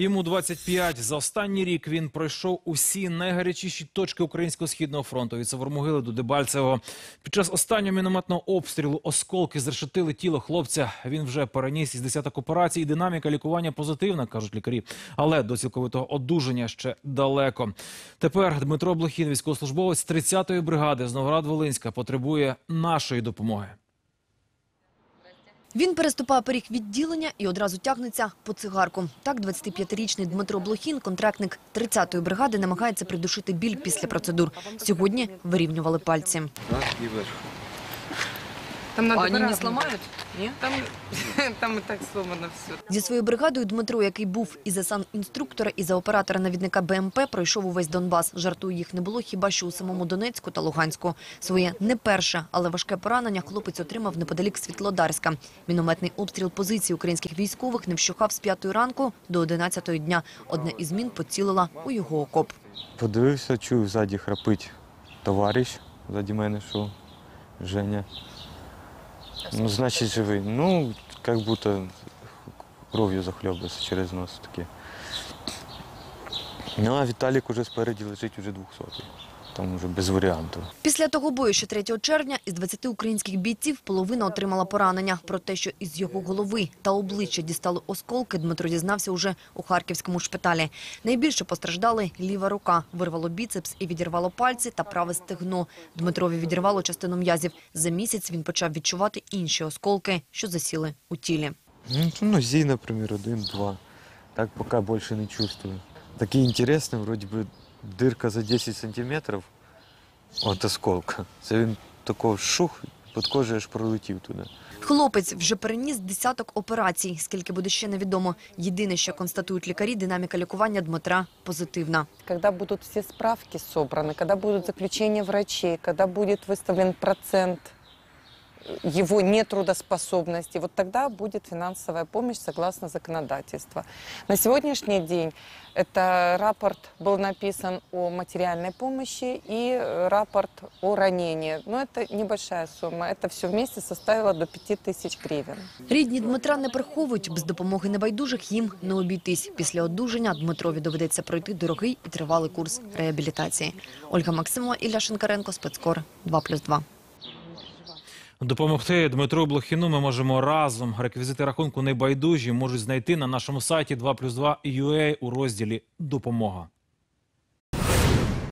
Йому 25. За останній рік він пройшов усі найгарячіші точки українського східного фронту від Савормогили до Дебальцевого. Під час останнього мінометного обстрілу осколки зрешетили тіло хлопця. Він вже переніс із десяток операцій. Динаміка лікування позитивна, кажуть лікарі. Але до цілковитого одужання ще далеко. Тепер Дмитро Блохін, військовослужбовець 30-ї бригади з Новоград-Волинська, потребує нашої допомоги. Він переступає поріг відділення і одразу тягнеться по цигарку. Так 25-річний Дмитро Блохін, контрактник 30-ї бригади, намагається придушити біль після процедур. Сьогодні вирівнювали пальці. Так, і вверх. Там надо А они не сломают? Ні? Там, там и так сломано все. Зі своєю бригадою Дмитро, який був і за санінструктора, і за оператора-навідника БМП, пройшов увесь Донбас. Жартую, їх не було хіба що у самому Донецьку та Луганську. Своє не перше, але важке поранення хлопець отримав неподалік Світлодарська. Мінометний обстріл позицій українських військових не вщухав з п'ятої ранку до одинадцятої дня. Одна із мін поцілила у його окоп. Подивився, чую, ззаді храпить товариш ззаді мене, що Женя. Ну, значить, живий. Ну, як будто кров'ю захльобився через нос таке. Ну, а Віталік уже спереді лежить уже 200 Там уже без варіантів. Після того бою, що 3 червня, із 20 українських бійців половина отримала поранення. Про те, що із його голови та обличчя дістали осколки, Дмитро дізнався уже у харківському шпиталі. Найбільше постраждали ліва рука, вирвало біцепс і відірвало пальці та праве стегно. Дмитрові відірвало частину м'язів. За місяць він почав відчувати інші осколки, що засіли у тілі. Ну, ну ЗІ, наприклад, один-два. Так поки більше не чувствую. Таке інтересне, вроді би, дирка за 10 сантиметрів от осколка. Це він такого шух, під кожею аж пролетів туди. Хлопець вже переніс десяток операцій. Скільки буде ще невідомо. Єдине, що констатують лікарі, динаміка лікування Дмитра позитивна. Когда будут все справки собраны, когда будут заключения врачей, когда будет выставлен процент его нетрудоспособности, вот тогда будет финансовая помощь согласно законодательству. На сегодняшний день это рапорт был написан о материальной помощи и э, рапорт о ранении. Но это небольшая сумма. Это все вместе составило до 5000 гривен. Рідні Дмитра не приховують, без допомоги небайдужих їм не обійтись. Після одужання Дмитрові доведеться пройти дорогий і тривалий курс реабілітації. Ольга Максимова, Ілля Шинкаренко, Спецкор 2+,2. Допомогти Дмитру Блохіну ми можемо разом. Реквізити рахунку небайдужі можуть знайти на нашому сайті 2+,2 UA у розділі «Допомога».